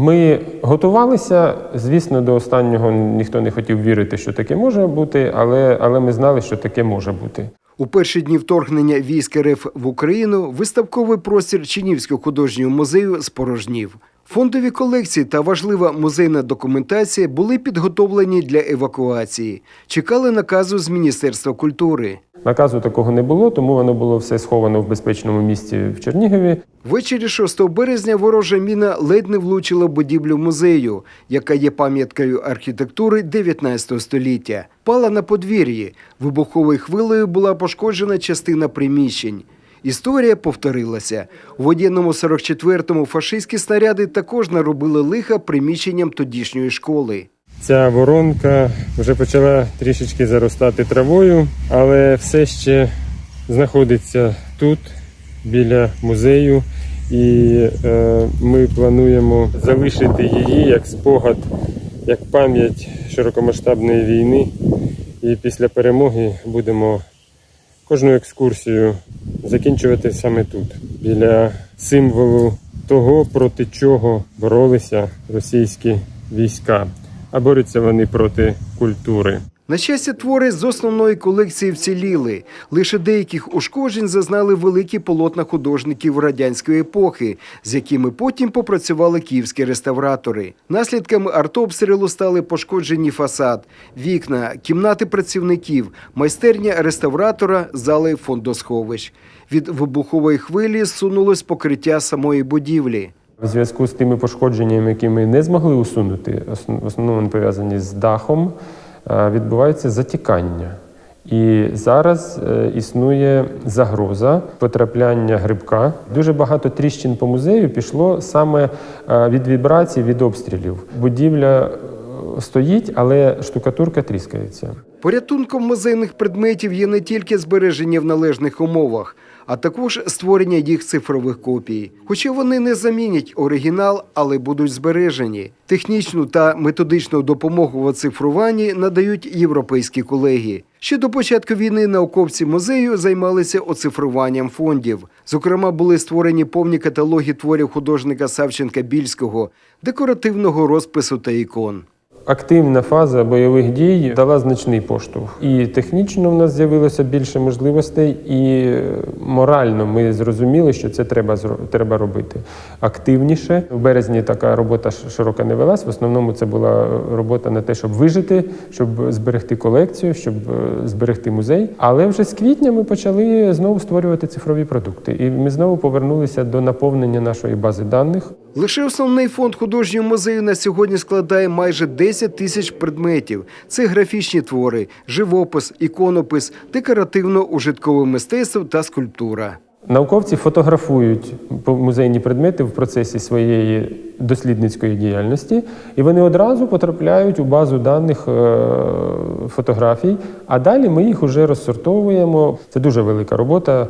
Ми готувалися. Звісно, до останнього ніхто не хотів вірити, що таке може бути, але, але ми знали, що таке може бути. У перші дні вторгнення військ РФ в Україну виставковий простір Чинівського художнього музею спорожнів. Фондові колекції та важлива музейна документація були підготовлені для евакуації. Чекали наказу з Міністерства культури. Наказу такого не було, тому воно було все сховано в безпечному місці в Чернігові. Ввечері 6 березня ворожа міна ледь не влучила будівлю музею, яка є пам'яткою архітектури 19 століття. Пала на подвір'ї. Вибуховою хвилею була пошкоджена частина приміщень. Історія повторилася. У воєнному 44-му фашистські снаряди також наробили лиха приміщенням тодішньої школи. Ця воронка вже почала трішечки заростати травою, але все ще знаходиться тут, біля музею, і е, ми плануємо залишити її як спогад, як пам'ять широкомасштабної війни. І після перемоги будемо кожну екскурсію закінчувати саме тут, біля символу того, проти чого боролися російські війська. А борються вони проти культури. На щастя, твори з основної колекції вціліли. Лише деяких ушкоджень зазнали великі полотна художників радянської епохи, з якими потім попрацювали київські реставратори. Наслідками артобстрілу стали пошкоджені фасад, вікна, кімнати працівників, майстерня реставратора, зали фондосховищ. Від вибухової хвилі сунулось покриття самої будівлі. В зв'язку з тими пошкодженнями, які ми не змогли усунути, в основному пов'язані з дахом, е, відбувається затікання. І зараз е, існує загроза потрапляння грибка. Дуже багато тріщин по музею пішло саме е, від вібрацій, від обстрілів. Будівля стоїть, але штукатурка тріскається. Порятунком музейних предметів є не тільки збереження в належних умовах, а також створення їх цифрових копій. Хоча вони не замінять оригінал, але будуть збережені. Технічну та методичну допомогу в оцифруванні надають європейські колеги. Ще до початку війни науковці музею займалися оцифруванням фондів. Зокрема, були створені повні каталоги творів художника Савченка Більського, декоративного розпису та ікон. Активна фаза бойових дій дала значний поштовх. І технічно в нас з'явилося більше можливостей, і е, морально ми зрозуміли, що це треба треба робити активніше. В березні така робота широка не велась. В основному це була робота на те, щоб вижити, щоб зберегти колекцію, щоб е, зберегти музей. Але вже з квітня ми почали знову створювати цифрові продукти, і ми знову повернулися до наповнення нашої бази даних. Лише основний фонд художнього музею на сьогодні складає майже 10 тисяч предметів. Це графічні твори, живопис, іконопис, декоративно-ужиткове мистецтво та скульптура. Науковці фотографують музейні предмети в процесі своєї дослідницької діяльності, і вони одразу потрапляють у базу даних е, фотографій, а далі ми їх вже розсортовуємо. Це дуже велика робота.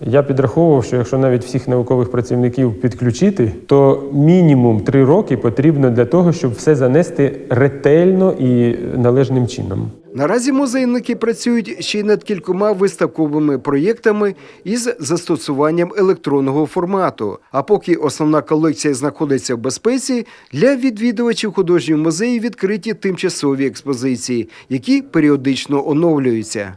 Я підраховував, що якщо навіть всіх наукових працівників підключити, то мінімум три роки потрібно для того, щоб все занести ретельно і належним чином. Наразі музейники працюють ще й над кількома виставковими проєктами із застосуванням електронного формату. А поки основна колекція знаходиться в безпеці, для відвідувачів художнього музею відкриті тимчасові експозиції, які періодично оновлюються.